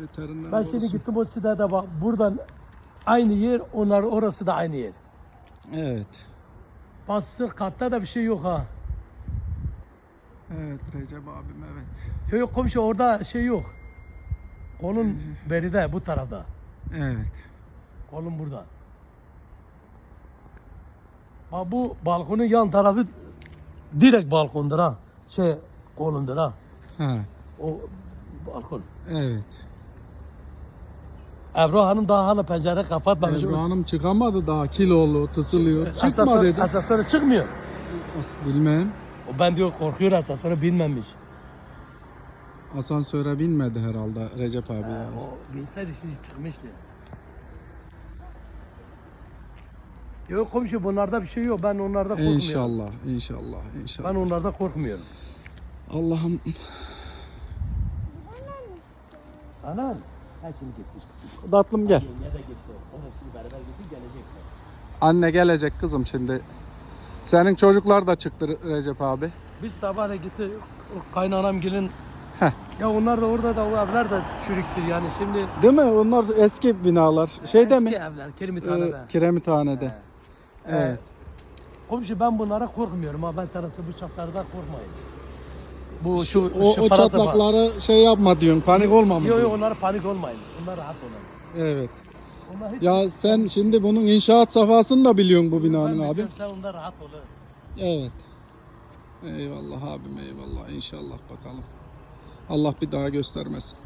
Veteriner Ben şimdi gittim o sitede bak buradan aynı yer onlar orası da aynı yer. Evet. Bastır katta da bir şey yok ha. Evet Recep abim evet. Yok yok komşu orada şey yok. Kolun beride bu tarafta. Evet. Kolun burada. Ha bu balkonun yan tarafı direkt balkondur ha. Şey kolundur ha. Ha. O balkon. Evet. Ebru Hanım daha hala pencere kapatmamış. Ebru Hanım çıkamadı daha kilolu, tısılıyor. Çıkma Asansör, dedi. asansöre çıkmıyor. Bilmem. O ben diyor korkuyor asansöre binmemiş. Asansöre binmedi herhalde Recep abi Ha, yani. o binseydi şimdi çıkmıştı. Yok komşu bunlarda bir şey yok. Ben onlarda korkmuyorum. İnşallah, inşallah, inşallah. Ben onlarda korkmuyorum. Allah'ım Anan. Ha şimdi gitmiş. tatlım gel. Yenge de gitti. Onun beraber gitti gelecekler. Anne gelecek kızım şimdi. Senin çocuklar da çıktı Recep abi. Biz sabahleyin gitti o kaynanam gelin. Heh. Ya onlar da orada da o evler de çürüktür yani şimdi. Değil mi? Onlar eski binalar. Şeyde eski mi? evler Kiremithane'de. Ee, Kiremithane'de. He. Evet. Komşu ben bunlara korkmuyorum ha ben sana bu bıçaklardan korkmayın. Bu şu, o, şu o Fransa çatlakları şey yapma diyorsun. Panik olma mı? Yok yok onlara panik olmayın. Onlar rahat olun. Evet. Onlar hiç Ya sen şimdi bunun inşaat safhasını da biliyorsun bu binanın de abi. görsem onlar rahat olur. Evet. Eyvallah abim eyvallah. İnşallah bakalım. Allah bir daha göstermesin.